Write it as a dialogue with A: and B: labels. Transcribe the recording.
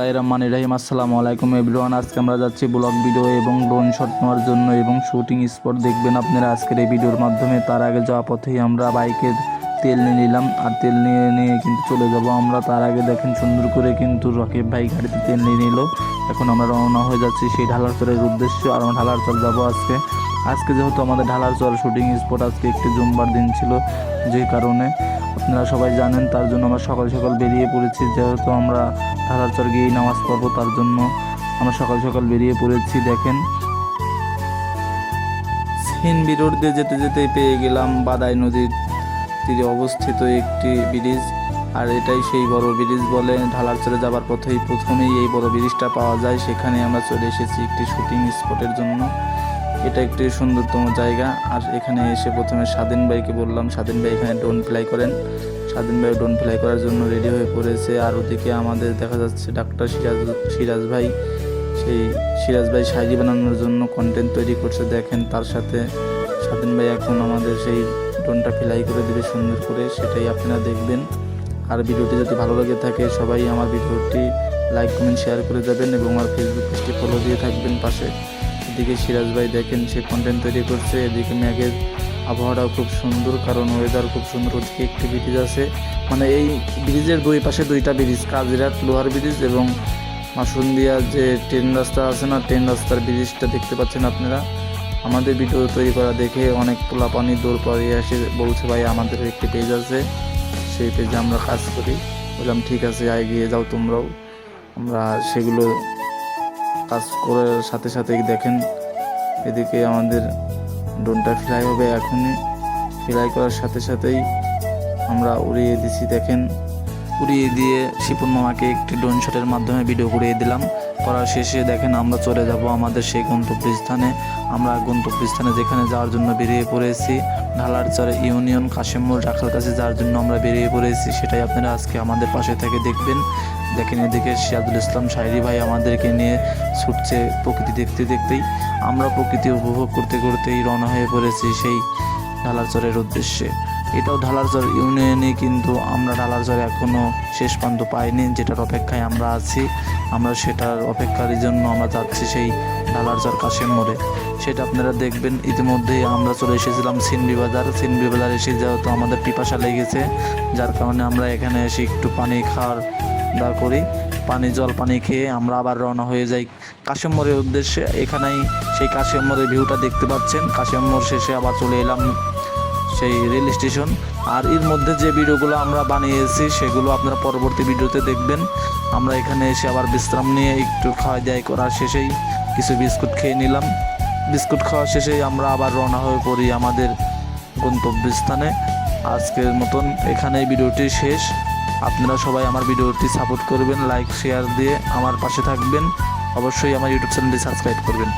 A: বিসমিল্লাহ রহমান রহিম। আসসালামু আলাইকুম এভরিওয়ান, আজকে আমরা যাচ্ছি ব্লগ ভিডিও এবং ড্রোন শট নেওয়ার জন্য এবং শুটিং স্পট। দেখবেন আপনারা আজকের এই ভিডিওর মাধ্যমে তার আগে যাওয়া পথেই আমরা বাইকের তেল নিয়ে নিলাম আর তেল নিয়ে নিয়ে কিন্তু চলে যাব। আমরা তার আগে দেখেন সুন্দর করে কিন্তু রকেট ভাই গাড়িতে তেল নিয়ে নিল। এখন আমরা রওনা হয়ে যাচ্ছি সেই ঢালার চরের উদ্দেশ্যে। আর আমরা ঢালার চর যাব আজকে। আজকে যেহেতু আমাদের ঢালার চর শুটিং স্পট আজকে একটি জুম্বার দিন ছিল, যে কারণে আপনারা সবাই জানেন তার জন্য আমরা সকাল সকাল বেরিয়ে পড়েছি, যেহেতু আমরা ঢালার চর গিয়েই নামাজ পড়ব তার জন্য আমরা সকাল সকাল বেরিয়ে পড়েছি, দেখেন। সিনবি রোড দিয়ে যেতে যেতে পেয়ে গেলাম বাদাই নদীর তীরে অবস্থিত একটি ব্রিজ, আর এটাই সেই বড় ব্রিজ বলে ঢালার চরে যাবার পথেই প্রথমেই এই বড় ব্রিজটা পাওয়া যায় সেখানে আমরা চলে এসেছি একটি শুটিং স্পটের জন্য। এটা একটি সুন্দরতম জায়গা। আর এখানে এসে প্রথমে স্বাধীন ভাইকে বললাম, স্বাধীন ভাই এখানে ড্রোন ফ্লাই করেন। স্বাধীন ভাই ড্রোন ফ্লাই করার জন্য রেডি হয়ে পড়েছে। আর ওদিকে আমাদের দেখা যাচ্ছে ডাক্তার সিরাজ সিরাজ ভাই। সেই সিরাজ ভাই শাড়ি বানানোর জন্য কন্টেন্ট তৈরি করছে। দেখেন তার সাথে স্বাধীন ভাই এখন আমাদের সেই ড্রোনটা ফ্লাই করে দেবে সুন্দর করে, সেটাই আপনারা দেখবেন। আর ভিডিওটি যদি ভালো লাগে থাকে, সবাই আমার ভিডিওটি লাইক কমেন্ট শেয়ার করে যাবেন এবং আমার ফেসবুক পেজটি ফলো দিয়ে থাকবেন পাশে। এদিকে সিরাজ ভাই দেখেন, সে কন্টেন্ট তৈরি করছে। এদিকে ম্যাগের আবহাওয়াটাও খুব সুন্দর, কারণ ওয়েদার খুব সুন্দর ওদিকে একটি ব্রিজ আছে। মানে এই ব্রিজের দুই পাশে দুইটা ব্রিজ কাজিরাট লোহার ব্রিজ এবং মাসুন্দিয়া যে ট্রেন রাস্তা আছে না ট্রেন রাস্তার ব্রিজটা দেখতে পাচ্ছেন আপনারা? আমাদের ভিডিও তৈরি করা দেখে অনেক পোলাপানি দৌড় পাড়িয়ে এসে বলছে, ভাই, আমাদের একটি পেজ আছে। সেই পেজে আমরা কাজ করি। বললাম, ঠিক আছে এগিয়ে যাও তোমরাও। আমরা সেগুলো কাজ করার সাথে সাথে দেখেন, এদিকে আমাদের ড্রোনটা ফ্লাই হবে এখনই। ফ্লাই করার সাথে সাথেই আমরা উড়িয়ে দিছি, দেখেন। উড়িয়ে দিয়ে শিপুন মামাকে একটি ড্রোন শটের মাধ্যমে ভিডিও করিয়ে দিলাম। করার শেষে দেখেন আমরা চলে যাব আমাদের সেই গন্তব্যস্থানে। আমরা গন্তব্যস্থানে যেখানে যাওয়ার জন্য বেরিয়ে পড়েছি, ঢালার চরে ইউনিয়ন কাশিমুর রাখাল কাছে যাওয়ার জন্য আমরা বেরিয়ে পড়েছি, সেটাই আপনারা আজকে আমাদের পাশে থেকে দেখবেন। দেখেন এদিকে সিরাজুল ইসলাম শাহরি ভাই আমাদেরকে নিয়ে ছুটছে প্রকৃতি দেখতে দেখতেই। আমরা প্রকৃতি উপভোগ করতে করতেই রওনা হয়ে পড়েছি সেই ঢালারচরের উদ্দেশ্যে। এটাও ঢালারচর ইউনিয়নে কিন্তু আমরা ঢালারচর এখনও শেষ প্রান্ত পাইনি, যেটার অপেক্ষায় আমরা আছি। আমরা সেটার অপেক্ষার জন্য আমরা যাচ্ছি সেই ঢালারচর কাশেম মোড়ে। সেটা আপনারা দেখবেন, ইতিমধ্যেই আমরা চলে এসেছিলাম সিনবি বাজার। সিনবি বাজার এসে যেহেতু আমাদের পিপাসা লেগেছে, যার কারণে আমরা এখানে এসে একটু পানি খাওয়ার দা করি। পানি, জল, পানি খেয়ে আমরা আবার রওনা হয়ে যাই কাশেম মোড়ের উদ্দেশ্যে। এখানেই সেই কাশেম মোড়ের ভিউটা দেখতে পাচ্ছেন। কাশেম মোড় শেষে আবার চলে এলাম সেই রেল স্টেশন। আর এর মধ্যে যে ভিডিওগুলো আমরা বানিয়েছি, সেগুলো আপনারা পরবর্তী ভিডিওতে দেখবেন। আমরা এখানে এসে আবার বিশ্রাম নিয়ে একটু খাওয়া দাওয়া করার শেষেই কিছু বিস্কুট খেয়ে নিলাম। বিস্কুট খাওয়া শেষেই আমরা আবার রওনা হয়ে পড়ি আমাদের গন্তব্যস্থানে। আজকের মতন এখানেই ভিডিওটি শেষ। আপনারা সবাই আমার ভিডিওটি সাপোর্ট করবেন, লাইক, শেয়ার দিয়ে আমার পাশে থাকবেন। অবশ্যই আমার ইউটিউব চ্যানেলটি সাবস্ক্রাইব করবেন।